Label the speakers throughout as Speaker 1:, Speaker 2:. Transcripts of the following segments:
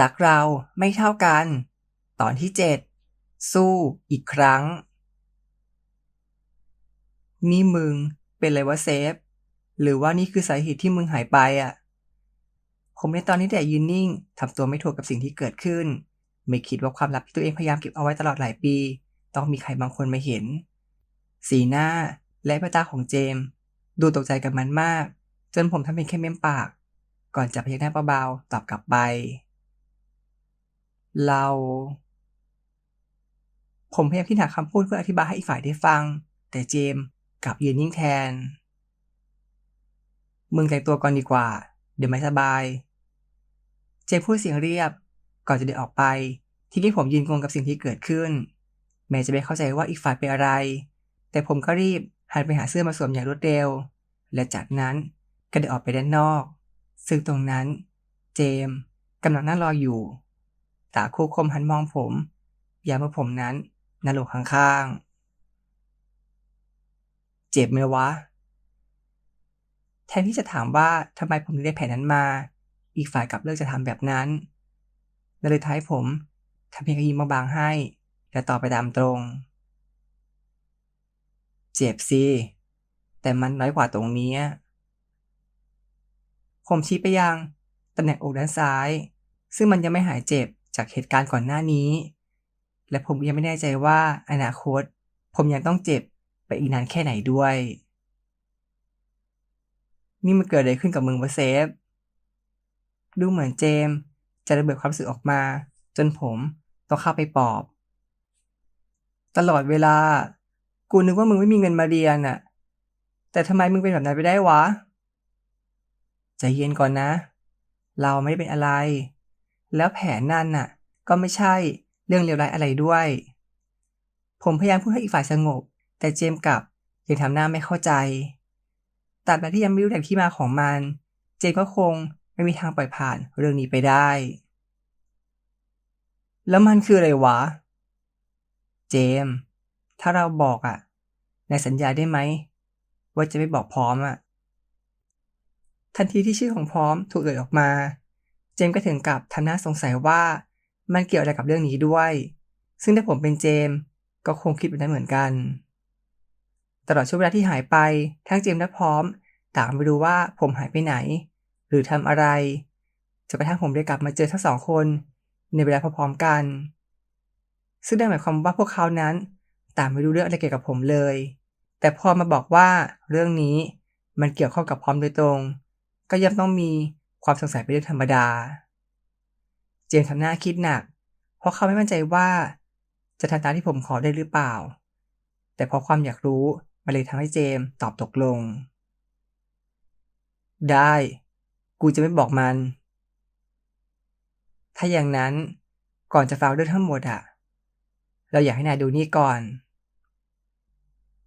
Speaker 1: รักเราไม่เท่ากัน ตอนที่เจ็ดสู้อีกครั้ง นี่มึงเป็นไรวะเซฟ หรือว่านี่คือสาเหตุที่มึงหายไปอะ ผมในตอนนี้แต่ยืนนิ่งทำตัวไม่ถูกกับสิ่งที่เกิดขึ้น ไม่คิดว่าความลับที่ตัวเองพยายามเก็บเอาไว้ตลอดหลายปี ต้องมีใครบางคนมาเห็น สีหน้าและแววตาของเจม ดูตกใจกับมันมาก จนผมทำเป็นแค่เม้มปาก ก่อนจะพยักหน้าเบาๆตอบกลับไป เรา ผมพยายามที่หาคำพูดเพื่ออธิบายให้อีกฝ่ายได้ฟัง แต่เจมส์กลับยืนนิ่งแทน มึงแต่งตัวก่อนดีกว่า เดี๋ยวไม่สบาย เจมส์พูดเสียงเรียบ ก่อนจะเดินออกไป ที่นี่ผมยืนงงกับสิ่งที่เกิดขึ้น แม้จะไม่เข้าใจว่าอีกฝ่ายเป็นอะไร แต่ผมก็รีบหันไปหาเสื้อมาสวมอย่างรวดเร็ว และจากนั้นก็เดินออกไปด้านนอก ซึ่งตรงนั้น เจมส์กำลังนั่งรออยู่ ตาคู่คมหันมองผม ยามเมื่อผมนั้นนั่งลงข้างๆ เจ็บไหมวะ แทนที่จะถามว่าทำไมผมถึงได้แผนนั้นมา อีกฝ่ายกลับเลือกจะทำแบบนั้นแลเลยท้ายผมทำเพียงแค่ยิ้มบางๆให้ และตอบไปตามตรง เจ็บสิ แต่มันน้อยกว่าตรงนี้ ผมชี้ไปยังตำแหน่งอกด้านซ้าย ซึ่งมันยังไม่หายเจ็บ จากเหตุการณ์ก่อนหน้านี้ และผมยังไม่แน่ใจว่าอนาคต ผมยังต้องเจ็บไปอีกนานแค่ไหนด้วย นี่มันเกิดอะไรขึ้นกับมึงวะเซฟ ดูเหมือนเจมจะระเบิดความรู้สึกออกมา จนผมต้องเข้าไปปอบ ตลอดเวลา กูนึกว่ามึงไม่มีเงินมาเรียนน่ะแต่ทำไมมึงเป็นแบบนั้นไปได้วะใจเย็นก่อนนะ เราไม่ได้เป็นอะไร แล้วแผนนั่นน่ะ ก็ไม่ใช่เรื่องเลวร้ายอะไรด้วย ผมพยายามพูดให้อีกฝ่ายสงบ แต่เจมส์กลับยังทำหน้าไม่เข้าใจตราบใดที่ยังไม่รู้แหล่งที่มาของมัน เจมส์ก็คงไม่มีทางปล่อยผ่านเรื่องนี้ไปได้ แล้วมันคืออะไรวะ เจมส์ถ้าเราบอกอะ่ะนสัญญาได้ไหม ว่าจะไม่บอกพร้อมอะ่ะทันทีที่ชื่อของพร้อมถูกเอ่ยออกมา เจมส์ก็ถึงกับทำหน้าสงสัยว่ามันเกี่ยวอะไรกับเรื่องนี้ด้วย ซึ่งถ้าผมเป็นเจมส์ก็คงคิดแบบนั้นเหมือนกัน ตลอดช่วงเวลาที่หายไป ทั้งเจมส์และพร้อมต่างไม่รู้ว่าผมหายไปไหน หรือทำอะไรจนกระทั่งผมได้กลับมาเจอทั้งสองคน ในเวลาพร้อมๆกัน ซึ่งได้หมายความว่าพวกเขานั้นต่างไม่รู้เรื่องอะไรเกี่ยวกับผมเลย แต่พอมาบอกว่าเรื่องนี้มันเกี่ยวข้องกับพร้อมโดยตรง ก็ย่อมต้องมี ความสงสัยเป็นเรื่องธรรมดา เจมส์ทำหน้าคิดหนัก เพราะเขาไม่มั่นใจว่า จะทำตามที่ผมขอได้หรือเปล่า แต่เพราะความอยากรู้มันเลยทำให้เจมส์ตอบตกลง ได้ กูจะไม่บอกมัน ถ้าอย่างนั้นก่อนจะฟังเรื่องทั้งหมดอะเราอยากให้นายดูนี่ก่อน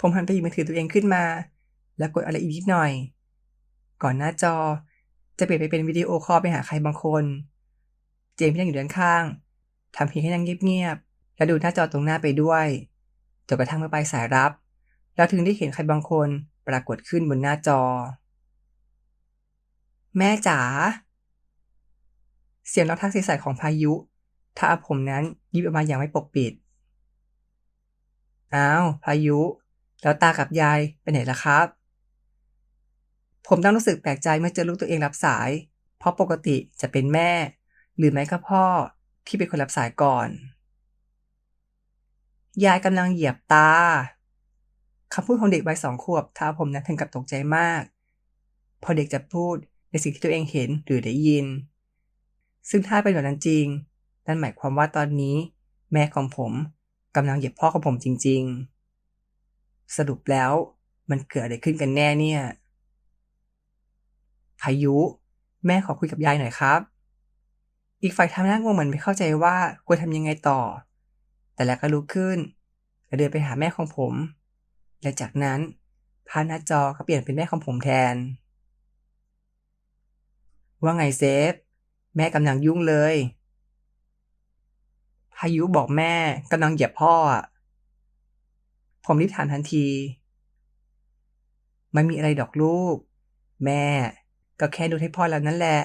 Speaker 1: ผมหันไปหยิบมือถือตัวเองขึ้นมา แล้วกดอะไรอีกนิดหน่อย ก่อนหน้าจอ จะเปลี่ยนไปเป็นวิดีโอคอลไปหาใครบางคน เจมส์ที่นั่งอยู่ด้านข้างทำเพียงให้นั่งเงียบๆและดูหน้าจอตรงหน้าไปด้วยจนกระทั่งเมื่อปลายสายรับ เราถึงได้เห็นใครบางคนปรากฏขึ้นบนหน้าจอ แม่จ๋าเสียงร้องทักใสๆของพายุ ถ้าผมนั้นยิบออกมาอย่างไม่ปกปิด อ้าว พายุ แล้วตากับยายไปไหนล่ะครับ ผมต้องรู้สึกแปลกใจเมื่อเจอลูกตัวเองรับสาย เพราะปกติจะเป็นแม่ หรือไม่ก็พ่อที่เป็นคนรับสายก่อน ยายกำลังเหยียบตาคำพูดของเด็กวัยสองขวบท้าผมนั้นถึงกับตกใจมาก พอเด็กจะพูดในสิ่งที่ตัวเองเห็นหรือได้ยิน ซึ่งถ้าเป็นแบบนั้นจริง นั่นหมายความว่าตอนนี้ แม่ของผมกำลังเหยียบพ่อของผมจริง ๆ สรุปแล้วมันเกิดอะไรขึ้นกันแน่เนี่ย พายุ แม่ขอคุยกับยายหน่อยครับ อีกฝ่ายทำหน้างงเหมือนไม่เข้าใจว่าควรทำยังไงต่อ แต่แล้วก็ลุกขึ้นและเดินไปหาแม่ของผม และจากนั้นภาพหน้าจอก็เปลี่ยนเป็นแม่ของผมแทน ว่าไงเซฟ แม่กำลังยุ่งเลย พายุบอกแม่กำลังเหยียบพ่อผมรีบถามทันทีไม่มีอะไรดอกลูก แม่ ก็แค่ดูให้พ่อแล้วนั่นแหละ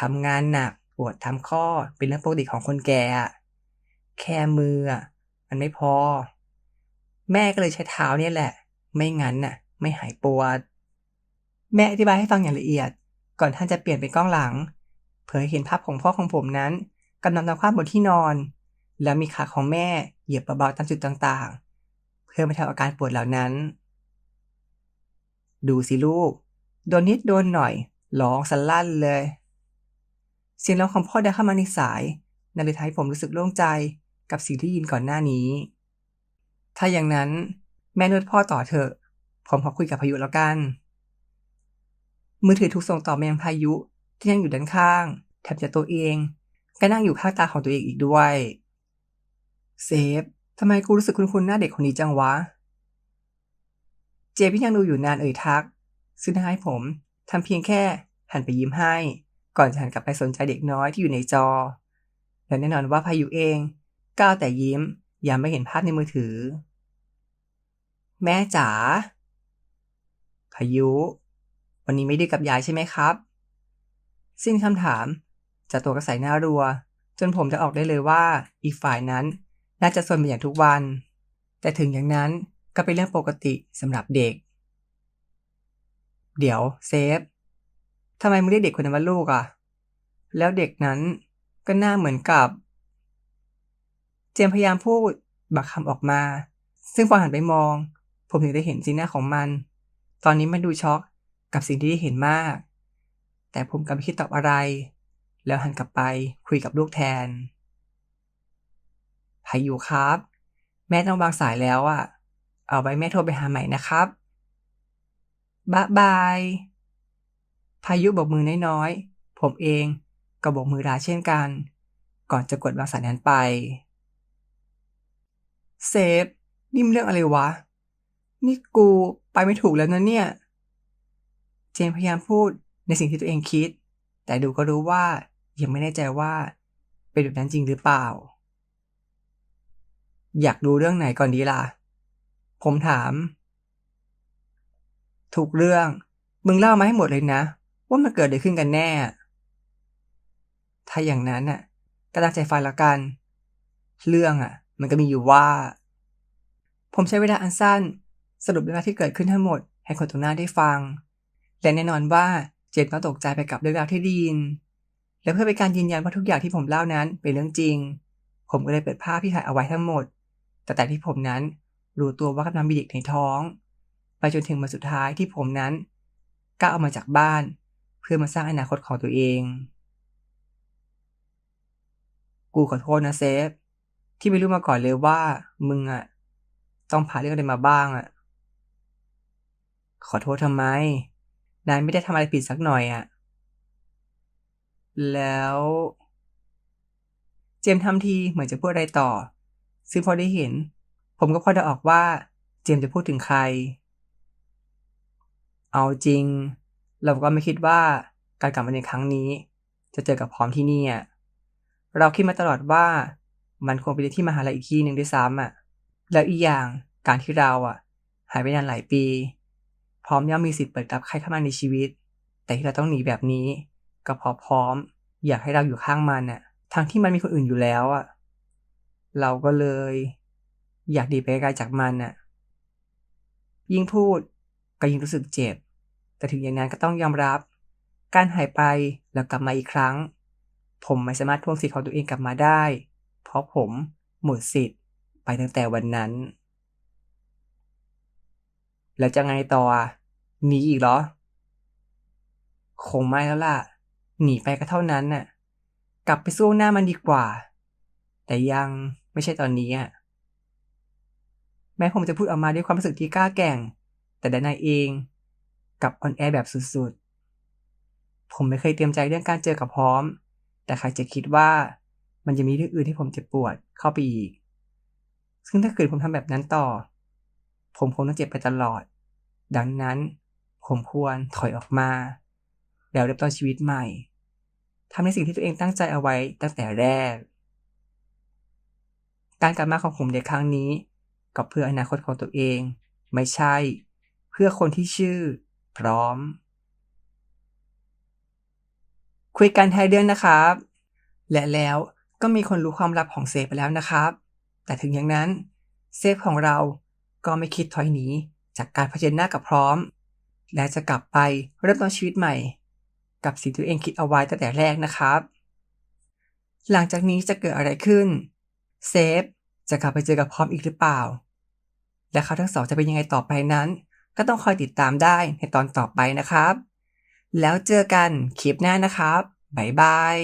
Speaker 1: ทำงานหนักปวดทำข้อเป็นเรื่องปกติของคนแก่แค่มือมันไม่พอ แม่ก็เลยใช้เท้าเนี่ยแหละ ไม่งั้นน่ะ ไม่หายปวด แม่อธิบายให้ฟังอย่างละเอียด ก่อนท่านจะเปลี่ยนเป็นกล้องหลัง เผยเห็นภาพของพ่อของผมนั้นกำลังนอนคว่ำบนที่นอน แล้วมีขาของแม่เหยียบเบาๆตามจุดต่างๆ เพื่อบรรเทาอาการปวดเหล่านั้น ดูสิลูก โดนนิดโดนหน่อยร้องสลั่นเลย เสียงร้องของพ่อดังเข้ามาในสายนั่นเลยทำให้ผมรู้สึกโล่งใจกับสิ่งที่ยินก่อนหน้านี้ ถ้าอย่างนั้นแม่นวดพ่อต่อเถอะ ผมขอคุยกับพายุแล้วกัน มือถือถูกส่งต่อมายังพายุที่ยังอยู่ด้านข้าง แถมจะตัวเอง ก็นั่งอยู่ข้างตาของตัวเองอีกด้วย เซฟทำไมกูรู้สึกคุ้นๆหน้าเด็กคนนี้จังวะ เจพี่ยังดูอยู่นานเอ่ยทัก ซึ่งทำให้ผมทำเพียงแค่หันไปยิ้มให้ ก่อนจะหันกลับไปสนใจเด็กน้อยที่อยู่ในจอ และแน่นอนว่าพายุเองก้าวแต่ยิ้มยังไม่เห็นภาพในมือถือ แม่จ๋าพายุ วันนี้ไม่ดื้อกับยายใช่ไหมครับ สิ้นคำถามจากตัวกระใสหน้ารัว จนผมจะออกได้เลยว่าอีกฝ่ายนั้นน่าจะสนเป็นอย่างทุกวัน แต่ถึงอย่างนั้นก็เป็นเรื่องปกติสำหรับเด็ก เดี๋ยวเซฟทำไมมึงเรียกเด็กคนนั้นว่าลูกอะ แล้วเด็กนั้นก็หน้าเหมือนกับ เจมพยายามพูดบักคำออกมา ซึ่งพอหันไปมอง ผมถึงได้เห็นสีหน้าของมัน ตอนนี้มันดูช็อกกับสิ่งที่ได้เห็นมาก แต่ผมก็ไม่คิดตอบอะไร แล้วหันกลับไปคุยกับลูกแทนพายุครับ แม่ต้องวางสายแล้วอะเอาไว้แม่โทรไปหาใหม่นะครับ บ๊ายบาย พายุบอกมือน้อยๆ ผมเองก็บอกมือลาเช่นกัน ก่อนจะกดวางสายนั้นไป เซฟ นี่มันเรื่องอะไรวะ นี่กูไปไม่ถูกแล้วนะเนี่ย เจนพยายามพูดในสิ่งที่ตัวเองคิด แต่ดูก็รู้ว่ายังไม่แน่ใจว่า เป็นแบบนั้นจริงหรือเปล่า อยากดูเรื่องไหนก่อนดีล่ะ ผมถาม ถูกเรื่อง มึงเล่ามาให้หมดเลยนะ ว่ามันเกิดอะไรขึ้นกันแน่ ถ้าอย่างนั้นน่ะก็ตั้งใจฟังละกัน เรื่องอะ มันก็มีอยู่ว่า ผมใช้เวลาอันสั้น สรุปเรื่องราวที่เกิดขึ้นทั้งหมด ให้คนตรงหน้าได้ฟัง และแน่นอนว่าเจนต้องตกใจไปกับเรื่องราวที่ไดยิน และเพื่อเป็นการยืนยันว่าทุกอย่างที่ผมเล่านั้นเป็นเรื่องจริง ผมก็เลยเปิดภาพที่ถ่ายเอาไว้ทั้งหมด แต่แต่ที่ผมนั้นรู้ตัวว่ากำลังมีเด็กในท้อง ไปจนถึงวันสุดท้ายที่ผมนั้นก้าวออกมาจากบ้าน เพื่อมาสร้างอนาคตของตัวเอง กูขอโทษนะเซฟ ที่ไม่รู้มาก่อนเลยว่า มึงอะต้องผ่านเรื่องอะไรมาบ้างอะขอโทษทำไม นายไม่ได้ทำอะไรผิดสักหน่อยอะแล้ว เจมทำทีเหมือนจะพูดอะไรต่อ ซึ่งพอได้เห็น ผมก็พอจะออกว่า เจมจะพูดถึงใคร เอาจริง เราก็ไม่คิดว่าการกลับมาในครั้งนี้ จะเจอกับพร้อมที่นี่อะเราคิดมาตลอดว่ามันคงเป็นที่มหาลัยอีกที่หนึ่งด้วยซ้ำอะ แล้วอีกอย่างการที่เราอะ หายไปนานหลายปี พร้อมย่อมมีสิทธิ์เปิดรับใครเข้ามาในชีวิต แต่ที่เราต้องหนีแบบนี้ ก็เพอพร้อม อยากให้เราอยู่ข้างมันอะทั้งที่มันมีคนอื่นอยู่แล้วอะ เราก็เลย อยากดีไปไกลจากมันอะ ยิ่งพูด ก็ยิ่งรู้สึกเจ็บ แต่ถึงอย่างนั้นก็ต้องยอมรับ การหายไปแล้วกลับมาอีกครั้ง ผมไม่สามารถทวงสิทธิ์ของตัวเองกลับมาได้ เพราะผมหมดสิทธิ์ไปตั้งแต่วันนั้น แล้วจะไงต่อหนีอีกเหรอ คงไม่แล้วล่ะ หนีไปก็เท่านั้นน่ะ กลับไปสู้หน้ามันดีกว่า แต่ยังไม่ใช่ตอนนี้อะแม้ผมจะพูดออกมาด้วยความรู้สึกที่กล้าแก่ง แต่ด้านในเองกับออนแอแบบสุดๆ ผมไม่เคยเตรียมใจเรื่องการเจอกับพร้อม แต่ใครจะคิดว่ามันจะมีเรื่องอื่นที่ผมเจ็บปวดเข้าไปอีก ซึ่งถ้าเกิดผมทำแบบนั้นต่อ ผมคงต้องเจ็บไปตลอด ดังนั้นผมควรถอยออกมา แล้วเริ่มต้นชีวิตใหม่ทำในสิ่งที่ตัวเองตั้งใจเอาไว้ตั้งแต่แรก การกลับมาของผมในครั้งนี้ ก็เพื่ออนาคตของตัวเอง ไม่ใช่ พื่อคนที่ชื่อ พร้อม คุยกันไทยเดือนนะครับ และแล้วก็มีคนรู้ความลับของเซฟไปแล้วนะครับ แต่ถึงอย่างนั้น เซฟของเราก็ไม่คิดถอยหนีจากการเผชิญหน้ากับพร้อม และจะกลับไปเริ่มต้นชีวิตใหม่ กับสิ่งที่ตัวเองคิดเอาไว้ตั้งแต่แรกนะครับ หลังจากนี้จะเกิดอะไรขึ้น เซฟจะกลับไปเจอกับพร้อมอีกหรือเปล่า และเขาทั้งสองจะเป็นยังไงต่อไปนั้น ก็ต้องคอยติดตามได้ในตอนต่อไปนะครับ แล้วเจอกันคลิปหน้านะครับ บ๊ายบาย